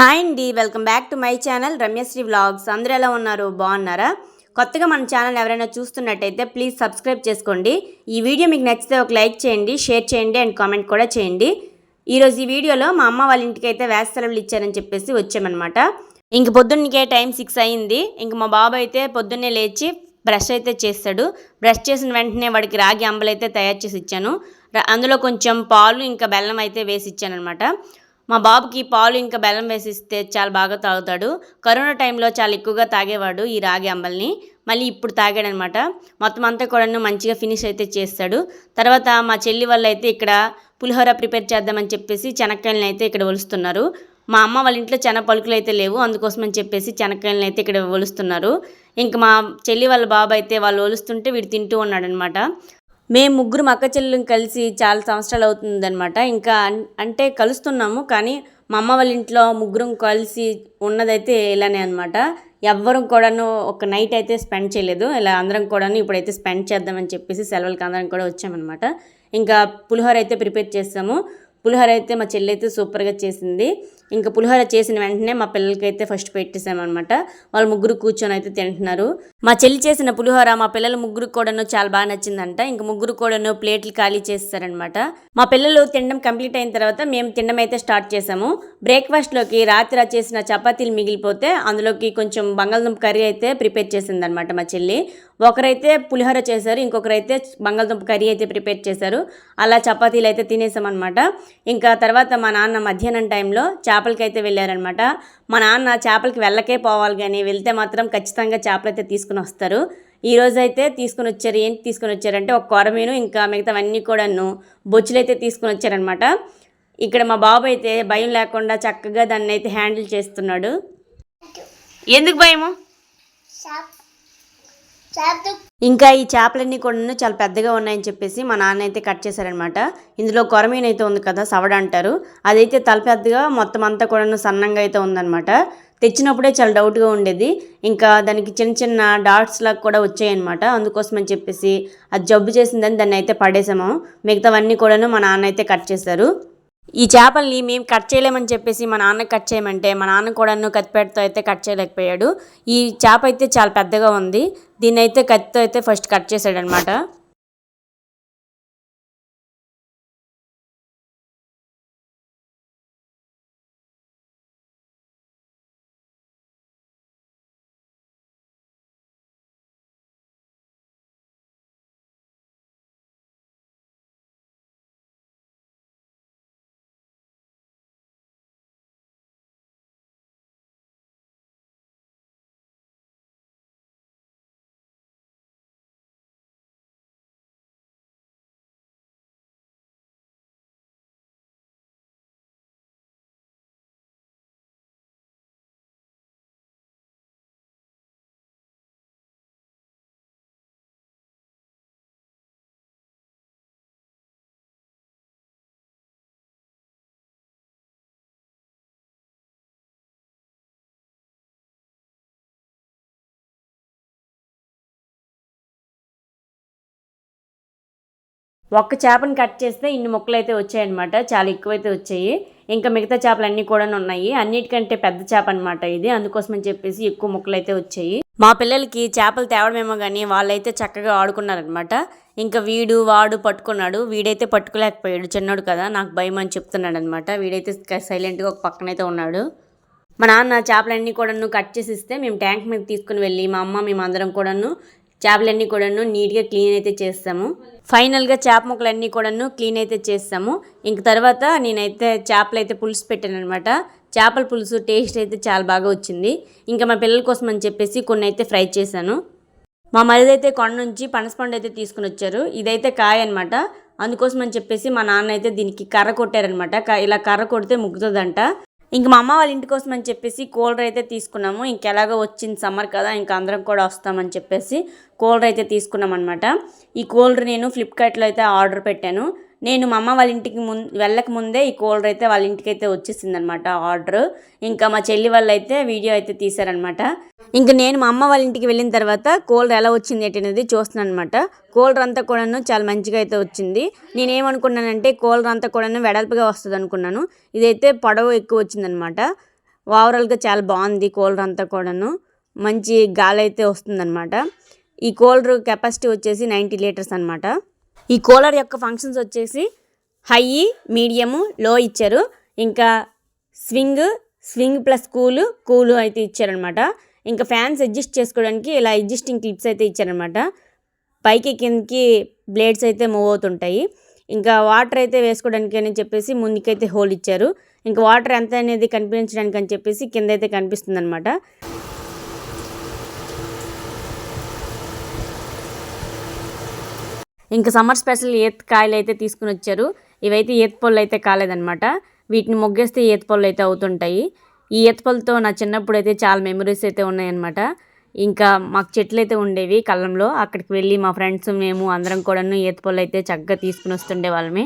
Hi అండి welcome back to my channel Ramyasri vlogs. అందరూ ఎలా ఉన్నారు? బాగున్నారా? కొత్తగా మన ఛానల్ ఎవరైనా చూస్తున్నట్టయితే ప్లీజ్ సబ్స్క్రైబ్ చేసుకోండి. ఈ వీడియో మీకు నచ్చితే ఒక లైక్ చేయండి షేర్ చేయండి అండ్ కామెంట్ కూడా చేయండి. ఈరోజు ఈ వీడియోలో మా అమ్మ వాళ్ళ ఇంటికి అయితే వేస సెలవులు ఇచ్చారని చెప్పేసి వచ్చామన్నమాట. ఇంక పొద్దున్నకే టైం సిక్స్ అయింది. ఇంక మా బాబు అయితే పొద్దున్నే లేచి బ్రష్ అయితే చేస్తాడు. బ్రష్ చేసిన వెంటనే వాడికి రాగి అంబలు అయితే తయారు చేసి ఇచ్చాను. అందులో కొంచెం పాలు ఇంకా బెల్లం అయితే వేసి ఇచ్చాను అనమాట మా బాబుకి పాలు ఇంకా బెల్లం వేసి ఇస్తే చాలా బాగా తాగుతాడు. కరోనా టైంలో చాలా ఎక్కువగా తాగేవాడు ఈ రాగి అంబల్ని. మళ్ళీ ఇప్పుడు తాగాడనమాట. మొత్తం అంతా కూడా మంచిగా ఫినిష్ అయితే చేస్తాడు. తర్వాత మా చెల్లి వాళ్ళు అయితే ఇక్కడ పులిహోర ప్రిపేర్ చేద్దామని చెప్పేసి చెనక్కాయలను అయితే ఇక్కడ ఒలుస్తున్నారు. మా అమ్మ వాళ్ళ ఇంట్లో చెన పలుకులు అయితే లేవు. అందుకోసం అని చెప్పేసి చెనక్కాయలను అయితే ఇక్కడ ఒలుస్తున్నారు. ఇంకా మా చెల్లి వాళ్ళ బాబు అయితే వాళ్ళు ఒలుస్తుంటే వీడు తింటూ ఉన్నాడనమాట. మేము ముగ్గురు అక్క చెల్లెలు కలిసి చాలా సంవత్సరాలు అవుతుందనమాట ఇంకా అంటే కలుస్తున్నాము కానీ మా అమ్మ వాళ్ళ ఇంట్లో ముగ్గురం కలిసి ఉన్నదైతే ఇలానే అనమాట ఎవ్వరం కూడాను ఒక నైట్ అయితే స్పెండ్ చేయలేదు ఇలా అందరం కూడాను ఇప్పుడైతే స్పెండ్ చేద్దామని చెప్పేసి సెలవులకి అందరం కూడా వచ్చామన్నమాట. ఇంకా పులిహోర అయితే ప్రిపేర్ చేస్తాము పులిహోర అయితే మా చెల్లి అయితే సూపర్గా చేసింది. ఇంకా పులిహోర చేసిన వెంటనే మా పిల్లలకైతే ఫస్ట్ పెట్టేసామన్నమాట. వాళ్ళు ముగ్గురు కూర్చొని అయితే తింటున్నారు. మా చెల్లి చేసిన పులిహోర మా పిల్లల ముగ్గురు కూడాను చాలా బాగా నచ్చిందంట. ఇంకా ముగ్గురు కూడాను ప్లేట్లు ఖాళీ చేస్తారనమాట మా పిల్లలు తినడం కంప్లీట్ అయిన తర్వాత మేము తినడం అయితే స్టార్ట్ చేసాము. బ్రేక్ఫాస్ట్లోకి రాత్రి చేసిన చపాతీలు మిగిలిపోతే అందులోకి కొంచెం బంగాళదుంప కర్రీ అయితే ప్రిపేర్ చేసిందనమాట మా చెల్లి. ఒకరైతే పులిహోర చేశారు ఇంకొకరైతే బంగాళదుంప కర్రీ అయితే ప్రిపేర్ చేశారు. అలా చపాతీలు అయితే తినేసామన్నమాట. ఇంకా తర్వాత మా నాన్న మధ్యాహ్నం టైంలో చేపలకి అయితే వెళ్ళారనమాట మా నాన్న చేపలకి వెళ్ళకే పోవాలి కానీ వెళ్తే మాత్రం ఖచ్చితంగా చేపలు అయితే తీసుకుని వస్తారు. ఈ రోజు అయితే తీసుకుని వచ్చారు. ఏంటి తీసుకుని వచ్చారంటే ఒక కొరమీను ఇంకా మిగతావన్నీ కూడాను బొచ్చులు అయితే తీసుకుని వచ్చారనమాట ఇక్కడ మా బాబు అయితే భయం లేకుండా చక్కగా దాన్ని అయితే హ్యాండిల్ చేస్తున్నాడు. ఎందుకు భయము? ఇంకా ఈ చేపలన్నీ కూడా చాలా పెద్దగా ఉన్నాయని చెప్పేసి మా నాన్న అయితే కట్ చేశారనమాట ఇందులో కొరమీన్ అయితే ఉంది కదా సవడ అంటారు. అదైతే తల పెద్దగా మొత్తం అంతా కూడా సన్నంగా అయితే ఉందన్నమాట. తెచ్చినప్పుడే చాలా డౌట్గా ఉండేది. ఇంకా దానికి చిన్న చిన్న డాట్స్ లాగా కూడా వచ్చాయన్నమాట. అందుకోసం అని చెప్పేసి అది జబ్బు చేసిందని దాన్ని అయితే పడేసాము. మిగతావన్నీ కూడాను మా నాన్న అయితే కట్ చేశారు. ఈ చేపల్ని మేము కట్ చేయలేమని చెప్పేసి మా నాన్న కట్ చేయమంటే మా నాన్న కూడాను కత్తిపేటతో అయితే కట్ చేయలేకపోయాడు. ఈ చేప అయితే చాలా పెద్దగా ఉంది. దీన్ని అయితే కత్తితో అయితే ఫస్ట్ కట్ చేశాడనమాట ఒక్క చేపను కట్ చేస్తే ఇన్ని ముక్కలు అయితే వచ్చాయన్నమాట. చాలా ఎక్కువైతే వచ్చాయి. ఇంకా మిగతా చేపలు అన్నీ కూడా ఉన్నాయి. అన్నిటికంటే పెద్ద చేప అనమాట ఇది. అందుకోసమని చెప్పేసి ఎక్కువ ముక్కలు అయితే వచ్చాయి. మా పిల్లలకి చేపలు తేవడమేమో కానీ వాళ్ళైతే చక్కగా ఆడుకున్నారనమాట ఇంకా వీడు వాడు పట్టుకున్నాడు. వీడైతే పట్టుకోలేకపోయాడు. చిన్నోడు కదా నాకు భయం అని చెప్తున్నాడు అనమాట వీడైతే సైలెంట్గా ఒక పక్కనైతే ఉన్నాడు. మా నాన్న చేపలన్నీ కూడాను కట్ చేసి ఇస్తే మేము ట్యాంక్ మీద తీసుకుని వెళ్ళి మా అమ్మ మేము అందరం కూడాను చేపలన్నీ కూడాను నీట్గా క్లీన్ అయితే చేస్తాము. ఫైనల్గా చేప ముక్కలన్నీ కూడాను క్లీన్ అయితే చేస్తాము. ఇంక తర్వాత నేనైతే చేపలు అయితే పులుసు పెట్టాను అనమాట చేపల పులుసు టేస్ట్ అయితే చాలా బాగా వచ్చింది. ఇంకా మా పిల్లల కోసం అని చెప్పేసి కొన్ని అయితే ఫ్రై చేశాను. మా మరిదైతే కొండ నుంచి పనసపండు అయితే తీసుకుని వచ్చారు. ఇదైతే కాయ అనమాట అందుకోసం అని చెప్పేసి మా నాన్న అయితే దీనికి కర్ర కొట్టారనమాట క- ఇలా కర్ర కొడితే ముగ్గుతుందంట. ఇంక మా అమ్మ వాళ్ళ ఇంటి కోసం అని చెప్పేసి కూలర్ అయితే తీసుకున్నాము. ఇంకెలాగో వచ్చింది సమ్మర్ కదా ఇంక అందరం కూడా వస్తామని చెప్పేసి కూలర్ అయితే తీసుకున్నాం అనమాట ఈ కూలర్ నేను ఫ్లిప్కార్ట్లో అయితే ఆర్డర్ పెట్టాను. నేను మా అమ్మ వాళ్ళ ఇంటికి ముందు వెళ్ళక ముందే ఈ కూలర్ అయితే వాళ్ళ ఇంటికి అయితే వచ్చేసిందనమాట ఆర్డర్ ఇంకా మా చెల్లి వాళ్ళు అయితే వీడియో అయితే తీశారనమాట. ఇంకా నేను మా అమ్మ వాళ్ళ ఇంటికి వెళ్ళిన తర్వాత కూలర్ ఎలా వచ్చింది ఏంటి అనేది చూస్తున్నాను అనమాట కూలర్ అంతా కూడాను చాలా మంచిగా అయితే వచ్చింది. నేనేమనుకున్నానంటే కూలర్ అంతా కూడాను వెడల్పుగా వస్తుంది అనుకున్నాను. ఇదైతే పొడవు ఎక్కువ వచ్చిందనమాట. ఓవరాల్గా చాలా బాగుంది కూలర్ అంతా కూడాను. మంచి గాలి అయితే వస్తుందన్నమాట ఈ కూలర్ కెపాసిటీ వచ్చేసి నైంటీ లీటర్స్ అనమాట. ఈ కూలర్ యొక్క ఫంక్షన్స్ వచ్చేసి హై మీడియము లో ఇచ్చారు. ఇంకా swing swing plus cool cool అయితే ఇచ్చారనమాట ఇంకా ఫ్యాన్స్ అడ్జస్ట్ చేసుకోవడానికి ఇలా అడ్జస్టింగ్ క్లిప్స్ అయితే ఇచ్చారనమాట పైకి కిందకి బ్లేడ్స్ అయితే మూవ్ అవుతుంటాయి. ఇంకా వాటర్ అయితే వేసుకోవడానికి అని చెప్పేసి ముందుకైతే హోల్ ఇచ్చారు. ఇంకా వాటర్ ఎంత అనేది కనిపించడానికి అని చెప్పేసి కింద అయితే కనిపిస్తుంది అనమాట ఇంకా సమ్మర్ స్పెషల్ ఈత్ కాయలు అయితే తీసుకుని వచ్చారు. ఇవైతే ఈత పళ్ళు అయితే కాలేదనమాట వీటిని మొగ్గేస్తే ఈత పళ్ళు అయితే అవుతుంటాయి. ఈ ఈత పళ్ళతో నా చిన్నప్పుడు అయితే చాలా మెమరీస్ అయితే ఉన్నాయన్నమాట. ఇంకా మాకు చెట్లు అయితే ఉండేవి కళ్ళంలో. అక్కడికి వెళ్ళి మా ఫ్రెండ్స్ మేము అందరం కూడాను ఈత పళ్ళు అయితే చక్కగా తీసుకుని వస్తుండే వాళ్ళమే.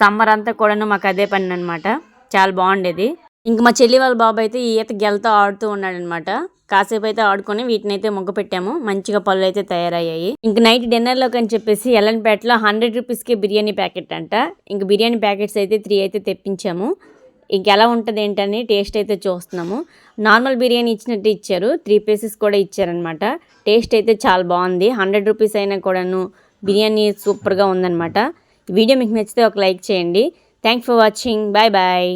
సమ్మర్ అంతా కూడాను మాకు అదే పని అనమాట చాలా బాగుండేది. ఇంక మా చెల్లి వాళ్ళ బాబు అయితే ఈ ఈత గెలతో ఆడుతూ ఉన్నాడనమాట. కాసేపు అయితే ఆడుకొని వీటిని అయితే మొగ్గ పెట్టాము. మంచిగా పళ్ళు అయితే తయారయ్యాయి. ఇంక నైట్ డిన్నర్లోకి అని చెప్పేసి ఎల్లన్పేటలో హండ్రెడ్ రూపీస్కి బిర్యానీ ప్యాకెట్ అంట. ఇంక బిర్యానీ ప్యాకెట్స్ అయితే త్రీ అయితే తెప్పించాము. ఇంక ఎలా ఉంటుంది ఏంటని టేస్ట్ అయితే చూస్తున్నాము. నార్మల్ బిర్యానీ ఇచ్చినట్టు ఇచ్చారు. త్రీ పీసెస్ కూడా ఇచ్చారనమాట. టేస్ట్ అయితే చాలా బాగుంది. హండ్రెడ్ రూపీస్ అయినా కూడాను బిర్యానీ సూపర్గా ఉందన్నమాట వీడియో మీకు నచ్చితే ఒక లైక్ చేయండి. Thanks for watching bye bye